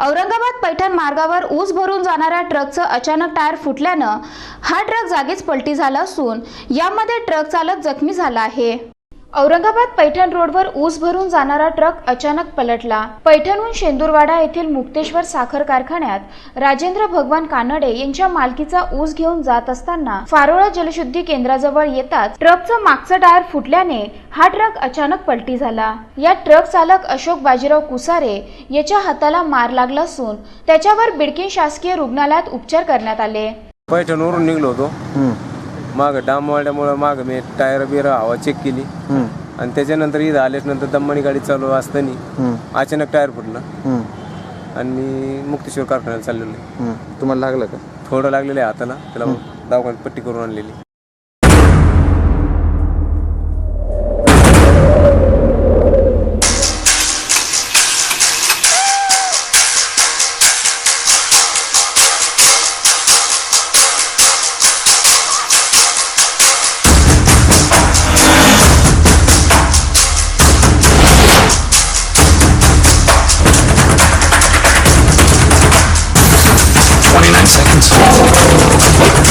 औरंगाबाद पैठण मार्गावर ऊस भरून जाणाऱ्या ट्रकचं अचानक टायर फुटल्यानं हा ट्रक जागीच पलटी झाला असून यामध्ये ट्रक चालक जखमी झाला आहे. औरंगाबाद पैठण रोडवर ऊस भरून जाणारा ट्रक अचानक पलटला. पैठणहून शेंदूरवाडा येथील मुक्तेश्वर साखर कारखान्यात राजेंद्र भगवान कानडे यांच्या मालकीचा ऊस घेऊन जात असताना फारोळा जलशुद्धी केंद्राजवळ येताच ट्रकचं मागचं टायर फुटल्याने हा ट्रक अचानक पलटी झाला. या ट्रक चालक अशोक बाजीराव कुसारे याच्या हाताला मार लागला असून त्याच्यावर बिडकीन शासकीय रुग्णालयात उपचार करण्यात आले. पैठणवरून निघलो होतो. मागं डाम वाढल्यामुळं मागं मी टायर बिर हवा चेक केली. आणि त्याच्यानंतर इथं आल्याच्यानंतर दम्मानी गाडी चालू असताना अचानक टायर फुटलं. आणि मी मुक्तेश्वर कारखान्याला चाललेलो. आहे तुम्हाला लागलं का? थोडं लागलेलं आहे हाताला. त्याला दवाखान्यात पट्टी करून आणलेली. Thank